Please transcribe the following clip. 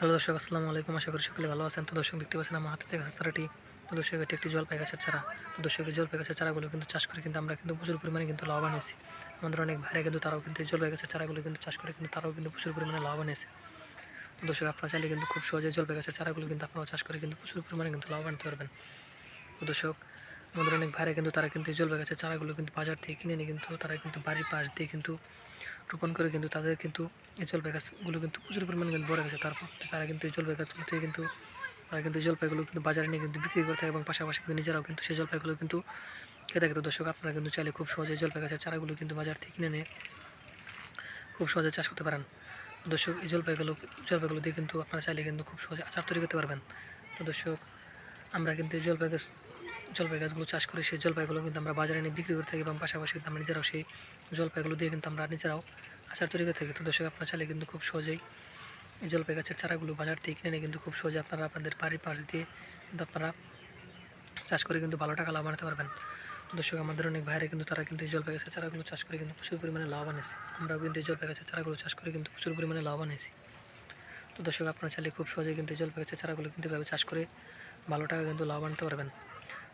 Hello দর্শক, আসসালামু আলাইকুম। আশা করি সকলে ভালো আছেন। তো দর্শক, দেখতে পাচ্ছেন আমার হাতে গাছের চারাটি তো দর্শক, এটি একটি জলপাই গাছের চারা। তো দর্শক, এই জলপাই গাছের চারাগুলো কিন্তু চাষ করে কিন্তু আমরা কিন্তু প্রচুর পরিমাণে কিন্তু লাভবান হয়েছি। আমাদের অনেক ভাইরা কিন্তু তারাও কিন্তু এই জলপাই গাছের চারাগুলো কিন্তু চাষ করে কিন্তু তারাও কিন্তু প্রচুর পরিমাণে লাভবান হয়েছে। তো দর্শক, আপনারা চাইলে কিন্তু খুব সহজে জলপাই গাছের চারাগুলো কিন্তু আপনারা চাষ করে কিন্তু প্রচুর পরিমাণে কিন্তু লাভবান হতে পারবেন। তো দর্শক, আমাদের অনেক ভাইরা কিন্তু তারা কিন্তু এই জলপাই গাছের চারাগুলো কিন্তু বাজার থেকে কিনে নিয়ে কিন্তু তারা কিন্তু বাড়ির পাশ দিয়ে কিন্তু রোপণ করে কিন্তু তাদের কিন্তু এই জলপাই গাছগুলো কিন্তু প্রচুর পরিমাণে কিন্তু বড় গেছে। তারপর তারা কিন্তু এই জলপাই গাছগুলো থেকে কিন্তু, তারা কিন্তু জলপাইগুলো কিন্তু বাজারে নিয়ে কিন্তু বিক্রি করে থাকে এবং পাশাপাশি কিন্তু নিজেরাও কিন্তু সেই জলপাইগুলো কিন্তু খেতে থাকে। তো দর্শক, আপনারা কিন্তু চাইলে খুব সহজে জলপাই গাছের চারাগুলো কিন্তু বাজার থেকে কিনে নিয়ে খুব সহজে চাষ করতে পারেন। দর্শক, এই জলপাইগুলো জলপাইগুলো দিয়ে কিন্তু আপনারা চাইলে কিন্তু খুব সহজে আচার তৈরি করতে পারবেন। তো দর্শক, আমরা কিন্তু এই জলপাই গাছ জলপাই গাছগুলো চাষ করে সেই জলপাইগুলো কিন্তু আমরা বাজারে নিয়ে বিক্রি করে থাকি এবং পাশাপাশি কিন্তু আমরা নিজেরাও সেই জলপাইগুলো দিয়ে কিন্তু আমরা নিজেরাও আচার তৈরি করে থাকি। তো দর্শক, আপনারা চাইলে কিন্তু খুব সহজেই এই জলপাই গাছের চারাগুলো বাজার থেকে কিনে নিয়ে কিন্তু খুব সহজে আপনারা আপনাদের বাড়ির পাশ দিয়ে কিন্তু আপনারা চাষ করে কিন্তু ভালো টাকা লাভ বানাতে পারবেন। দর্শক, আমাদের অনেক ভাইরা কিন্তু তারা কিন্তু এই জলপাই গাছের চারাগুলো চাষ করে কিন্তু প্রচুর পরিমাণে লাভবান হয়েছে আমরাও কিন্তু এই জলপাই গাছের চারাগুলো চাষ করে কিন্তু প্রচুর পরিমাণে লাভবান হয়েছি তো দর্শক, আপনারা চাইলে খুব সহজেই কিন্তু এই জলপাই গাছের চারাগুলো কিন্তু এভাবে চাষ করে ভালো টাকা কিন্তু লাভ আনতে পারবেন।